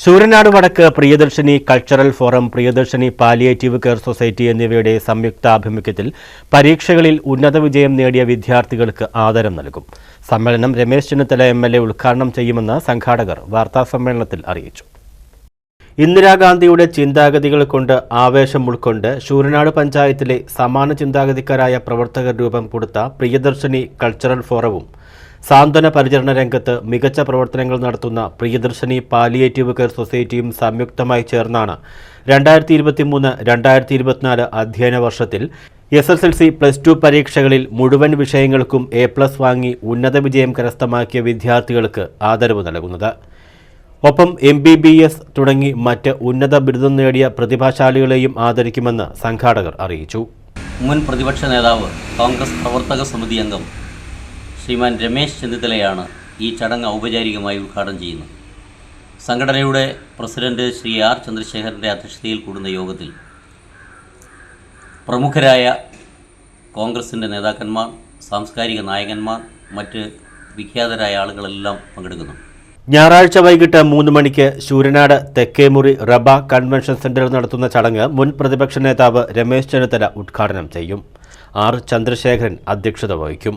ശൂരനാട് വടക്ക് Priyadarshini cultural forum Priyadarshini palliative care society എന്നിവയുടെ സംയുക്താഭിമുഖ്യത്തിൽ പരീക്ഷകളിൽ ഉന്നത വിജയം നേടിയ വിദ്യാർത്ഥികൾക്ക് ആദരം നൽകും. സമ്മേളനം Ramesh Chennithala M L A ഉദ്ഘാടനം ചെയ്യുമെന്ന് സംഘാടകർ വാർത്താസമ്മേളനത്തിൽ അറിയിച്ചു. ഇന്ദിരാഗാന്ധിയുടെ ചിന്താഗതികൾ കൊണ്ട് ആവേശം ഉൾക്കൊണ്ട് ശൂരനാട് പഞ്ചായത്തിലെ സമാന ചിന്താഗതിക്കാരായ പ്രവർത്തകർ രൂപം കൊടുത്ത പ്രിയദർശിനി കൾച്ചറൽ ഫോറവും സാന്ത്വന പരിചരണ രംഗത്ത് മികച്ച പ്രവർത്തനങ്ങൾ നടത്തുന്ന പ്രിയദർശിനി പാലിയേറ്റീവ് കെയർ സൊസൈറ്റിയും സംയുക്തമായി ചേർന്നാണ് രണ്ടായിരത്തി ഇരുപത്തി മൂന്ന് രണ്ടായിരത്തി ഇരുപത്തിനാല് അധ്യയന വർഷത്തിൽ S S L C plus two പരീക്ഷകളിൽ മുഴുവൻ വിഷയങ്ങൾക്കും എ പ്ലസ് വാങ്ങി ഉന്നത വിജയം കരസ്ഥമാക്കിയ വിദ്യാർത്ഥികൾക്ക് ആദരവ് നൽകുന്നത്. ഒപ്പം എം ബി ബി എസ് തുടങ്ങി മറ്റ് ഉന്നത ബിരുദം നേടിയ പ്രതിഭാശാലികളെയും ആദരിക്കുമെന്ന് സംഘാടകർ അറിയിച്ചു. മുൻ പ്രതിപക്ഷ നേതാവ് കോൺഗ്രസ് പ്രവർത്തക സമിതി അംഗം ശ്രീമാൻ രമേശ് ചെന്നിത്തലയാണ് ഈ ചടങ്ങ് ഔപചാരികമായി ഉദ്ഘാടനം ചെയ്യുന്നത്. സംഘടനയുടെ പ്രസിഡന്റ് ശ്രീ ആർ ചന്ദ്രശേഖരന്റെ അധ്യക്ഷതയിൽ കൂടുന്ന യോഗത്തിൽ പ്രമുഖരായ കോൺഗ്രസിന്റെ നേതാക്കന്മാർ സാംസ്കാരിക നായകന്മാർ മറ്റ് വിഖ്യാതരായ ആളുകളെല്ലാം പങ്കെടുക്കുന്നു. ഞായറാഴ്ച വൈകിട്ട് മൂന്ന് മണിക്ക് ശൂരനാട് തെക്കേമുറി റബ കൺവെൻഷൻ സെന്ററിൽ നടത്തുന്ന ചടങ്ങ് മുൻ പ്രതിപക്ഷ നേതാവ് രമേശ് ചെന്നിത്തല ഉദ്ഘാടനം ചെയ്യും. ആർ ചന്ദ്രശേഖരൻ അധ്യക്ഷത വഹിക്കും.